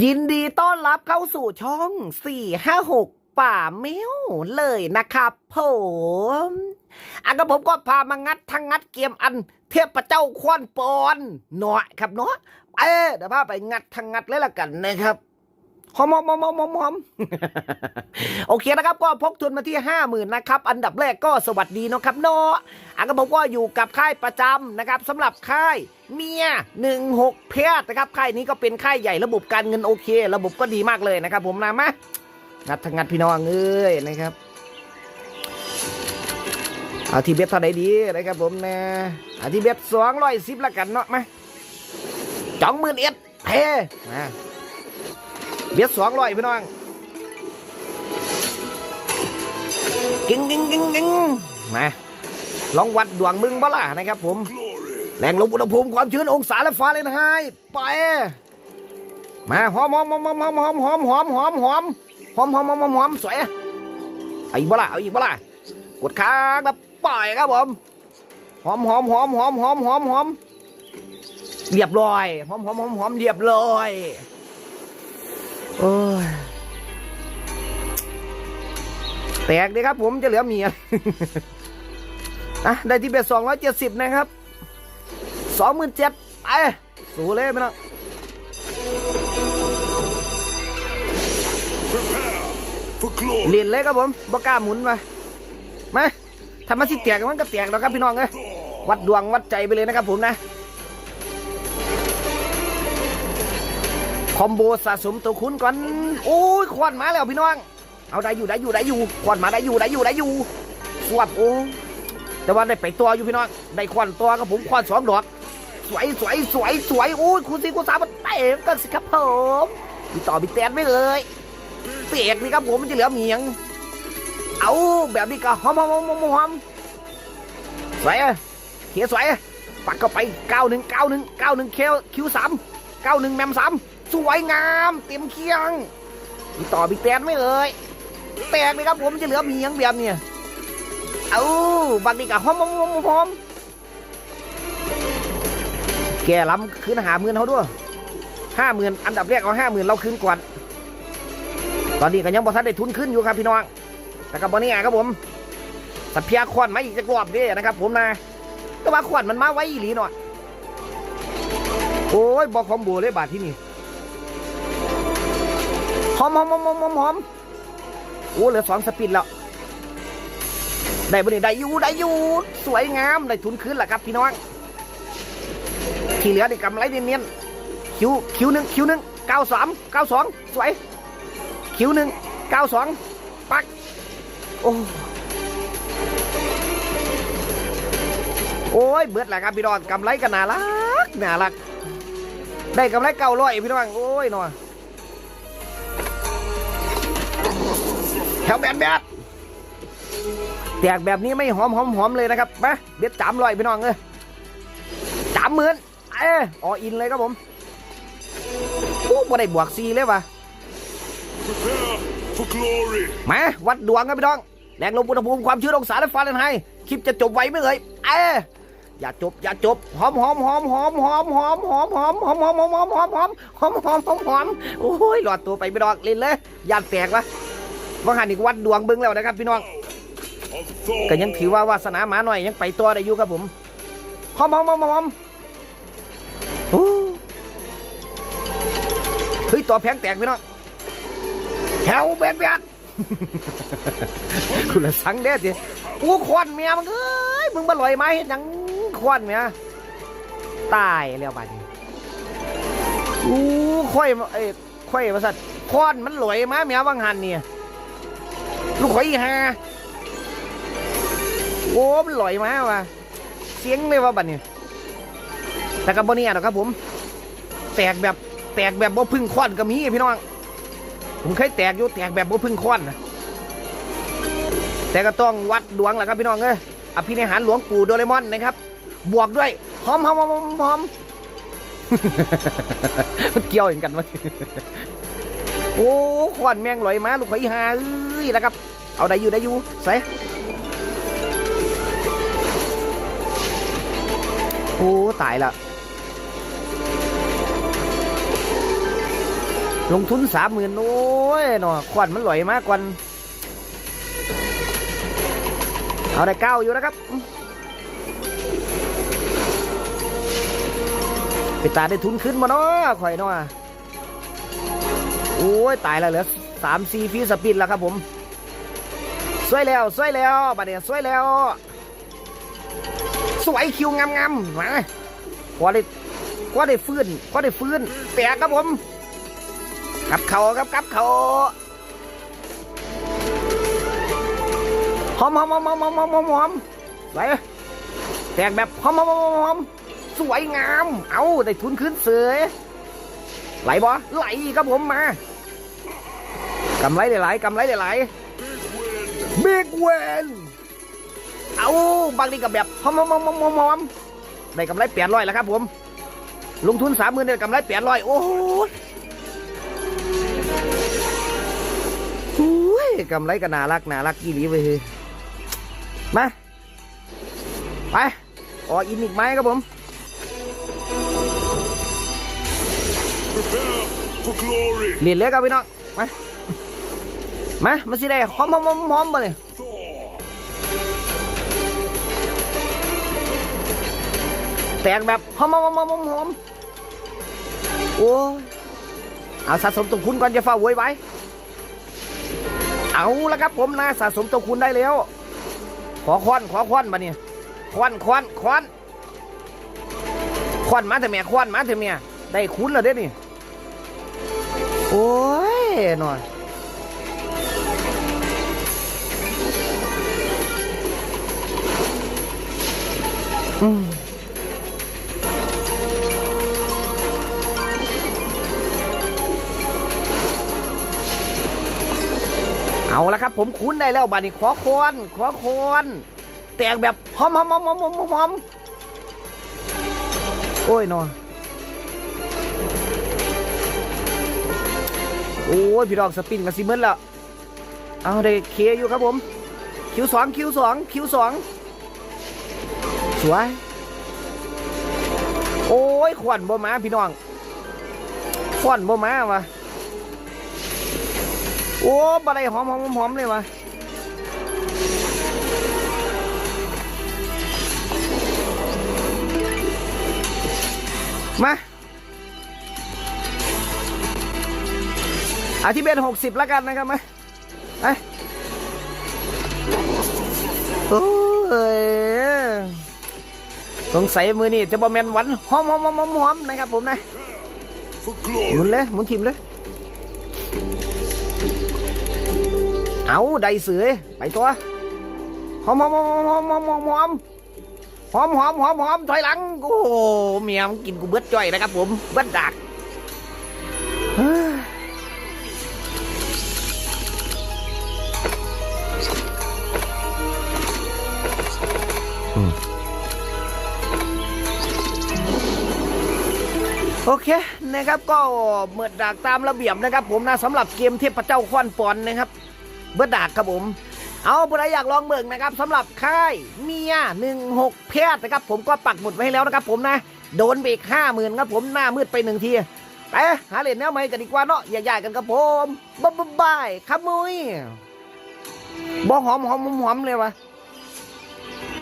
ยินดีต้อนรับเข้าสู่ช่อง 456 ป่าเมียวเลยนะครับผมอันก็ผมก็พามางัดทั้งงัดเกมอัน เทพเจ้าควนปอนหน่อยครับเนาะ เออเดี๋ยวพาไปงัดทั้งงัดเลยละกันนะครับ หอมหอมหอมหอมหอมหอมโอเคนะครับ ก็พกทุนมาที่ห้าหมื่นนะครับ อันดับแรกก็สวัสดีนะครับเนาะอันกับผมก็อยู่กับค่ายประจำนะครับสำหรับค่ายเมียหนึ่งหกเพชรนะครับ ค่ายนี้ก็เป็นค่ายใหญ่ระบบการเงินโอเค ระบบก็ดีมากเลยนะครับ ผมนะมะงัดทั้งงัดพี่น้องเอ้ยนะครับเอาที่เบ็ดเท่าไหร่ดีนะครับผมนะเอาที่เบ็ดสองร้อยสิบละกันเนาะมาจองหมื่นเอ็ดเพมา เบ็ดสองร้อยพี่น้องกิ้งกิ้งกิ้งกิ้งมาลองวัดดวงมึงบ้าล่ะนะครับผม แรงลมอุณหภูมิความชื้นองศาและฟ้าเลยนะฮะไป มาหอมหอมหอมหอมหอมหอมหอมหอมหอมหอมหอมหอมหอมหอมสวยเอาอีกบ้าล่ะเอาอีกบ้าล่ะกดค้างแล้วปล่อยครับผมหอมหอมหอมหอมหอมหอมหอมเรียบร้อยหอมหอมหอมหอมเรียบร้อย แตกดีครับผมจะเหลือเมียอะได้ที่เบ็ดสองร้อยเจ็ดสิบนะครับสองหมื่นเจ็ดไปสู้เลยไปนะ for glory. เรียนเลยครับผมบ่กล้าหมุนไปมาทำมาสิแตกมันก็แตกแล้วครับพี่น้องเอ้ยวัดดวงวัดใจไปเลยนะครับผมนะ อมโบสะสมตัวคุณก่อนโอ้ยควันมาแล้วพี่น้อง เอาได้อยู่ได้อยู่ได้อยู่ควันมาได้อยู่ได้อยู่ได้อยู่สวบโอ้แต่ว่าได้ไปตัวอยู่พี่น้องได้ควันตัวกับผมควันสองดอกสวยสวยสวยสวยโอ้ยคุณสีคุณสามมันเตะกันสิครับผมมีต่อมีแตนไม่เลยเปียกนี่ครับผมมันจะเหลือเมียง เอาแบบนี้ก็หอมหอมหอมหอมหอมสวยอะเขียสวยอะปักเข้าไปเก้าหนึ่งเก้าหนึ่งเก้าหนึ่งคิวคิวสามเก้าหนึ่งแมมสาม สวยงามเต็มเคียงมีต่อมีแตนไม่เอ่ยแตกเลยครับผมจะเหลือเมียงแบบเนี่ยเอาบางทีก็หอมหอมหอมหอมแกล้ำคืนหาหมื่นเขาด้วยห้าหมื่นอันดับแรกเอาห้าหมื่นเราคืนก่อน ตอนนี้ก็ยังบอทันได้ทุนขึ้นอยู่ครับพี่น้อง แต่กับบอนี่ครับผมสัพยาควันมาอีกจะกรอบด้นะครับ ผมนะแต่ว่าควันมันมาไว้อีหลีหน่อยโอ้ยบอกคอมโบเลยบาทที่นี่ อมหอมหอมหอมหอมหอมโอ้เหลือสองสปินแล้ว ได้บ่ได้ได้อยู่ได้อยู่สวยงามได้ทุนคืนแหละครับพี่น้อง ที่เหลือได้กำไรเนียนๆคิวคิวหนึ่งคิวหนึ่งเก้าสามเก้าสองสวย คิวหนึ่งเก้าสองปัก โอ้โอ้ยเบิดแหละครับพี่น้องกำไรก็น่ารักน่ารัก ได้กำไรเก้าร้อยพี่น้องโอ้ยหนอ แถวแบบแบบแตกแบบนี้ไม่หอมหอมหอมเลยนะครับมาเบ็ดสามร้อยพี่น้องเอ้ยสามหมื่นเอ้ยออินเลยครับผมโอ้บ่ได้บวกซีเลยวะแมาวัดดวงครับพี่น้องแรงลมอุณหภูมิความชื้นองศาและฟ้าเรนไฮคลิปจะจบไวไหมเอ่ยเอ้ยอย่าจบอย่าจบหอมหอมหอมหอมหอมหอมหอมหอมหอมหอมหอมหอมหอมหอมหอมหอมหอมหอมโอ้ยหลอดตัวไปพี่น้องเล่นเลยยานแตกวะ ว่าหันอีกวัดดวงเบิ้งแล้วนะครับพี่น้องก็ยังถือว่าวาสนาหมาหน่อยยังไปตัวได้อยู่ครับผมหอมหอมหอมหอมโอ้เฮ้ยตัวแพงแตกพี่น้องแถวแบนแบนคุณละสังเด้อสิอู้ควันเมียมันเอ้ยมึงมาลอยไม้เห็นยังควันเมียตายแล้วบัดนี้อู้ค่อยเอ้ยค่อยมาสัตว์ควันมันลอยมาเมียบางหันเนี่ย ลูกข่อยอีหาโอ้มันลอยมาว่ะเสียงเลยว่าบัดนี้แต่กับบนี่ยหรอกครับผม แตกแบบแตกแบบบ่พึ่งควันก็มีพี่น้อง ผมเคยแตกอยู่แตกแบบบ่พึ่งควันนะแต่ก็ต้องวัดดวงแหละครับพี่น้องเอ้ยอภินิหารหลวงปู่โดเรมอนนะครับ บวกด้วยหอมหอมหอมหอมหอมมันเกี่ยวอย่างกันวะโอ้ขวานแมงลอยมาลูกไฟหาเอ้ยนะครับ เอาได้อยู่ได้อยู่ใส่โอ้ตายละลงทุนสามหมื่นโอ้ยเนาะควันมันลอยมากกว่าเอาได้เก้าอยู่นะครับไปตาได้ทุนขึ้นมาเนาะข่อยเนาะโอ้ยตายแล้วเหลือสามสี่ฟีสปินแล้วครับผม สวยแล้วสวยแล้วบัดเนี้ยสวยแล้ว สวยคิวงามๆมาพอได้พอได้ฟื้นพอได้ฟื้นแปลกครับผมกับเขาครับกับเขาหอมหอมหอมหอมหอมหอมหอมหอมไปแตกแบบหอมหอมหอมหอมสวยงาม เอาได้ทุนขึ้นเสือไหลบ่ไหลครับผมมากำไรไหลายกำไรไหลาย บิ๊กเวนเอาบางทีกับแบบหอมหอมหอมหอมหอมหอมได้กำไรแปดร้อยแล้วครับผม ลงทุนสามหมื่นได้กำไรแปดร้อยโอ้โหโอ้ยกำไรก็น่ารักน่ารักกี่ลีเว้ยมาไปออกอินอีกไหมครับผม Prepare for glory. เรียนเลยครับพี่น้องมา มามาสิได้หอมหอมหอมหอมมาเลยแตกแบบหอมหอมหอมหอมหอมโอ้เอาสะสมตัวคุณก่อนจะฟ้าโวยไว้ เอาละครับผมนะสะสมตัวคุณได้แล้ว ขอควันขอควันมาเนี่ยควันควันควันควันมาเถอะแม่ควันมาเถอะแม่ได้คุณแล้วเด้นี่โอ้ยหน่อย เอาละครับ ผมคุ้นได้แล้วบานี้ขอควนขอควนแตกแบบหอมหอมหอมหอมหอมหอมโอ้ยนอโอ้ยพี่ดอกสปินกับซิมเมิลแล้วเอาได้เคอยู่ครับผม คิวสองคิวสองคิวสอง สวย โอ้ยขวัญบ่มาพี่น้องขวัญบ่มาวะโอ้บะไรหอมหอมหอมเลยวะมาอาที่เป็นหกสิบแล้วกันนะครับมาไปโอ้ย สงสัยมือนี่จะบอแมนหวันหอมหอมหอมหอมหอมนะครับผมนะ For หมุน glory. เลยหมุนทิมเลย เอาได้เสือไปตัวหอมหอมหอมหอมหอมหอมหอมหอมหอมหอมหอมถอยหลัง โอ้โหเมียมนกินกูเบิดจ่อยนะครับผมเบิดดัก เคนะครับก็เมิดดากตามระเบียบนะครับ ผมนะสำหรับเกมเทพเจ้าควันปอนนะครับเบิดดากครับผม เอาผู้ใดอยากลองเบิ่งนะครับสำหรับค่ายเมียหนึ่งหกแพทย์นะครับ ผมก็ปักหมุดไว้ให้แล้วนะครับ ผมนะโดนเบรกห้าหมื่นครับผมหน้ามืดไปหนึ่งทีไปหาเหรียญแนวใหม่กันดีกว่าเนาะอย่ๆกันครับผมบ๊ายบายครับมุ้ยบอหอมหอมหอมหอมเลยวะ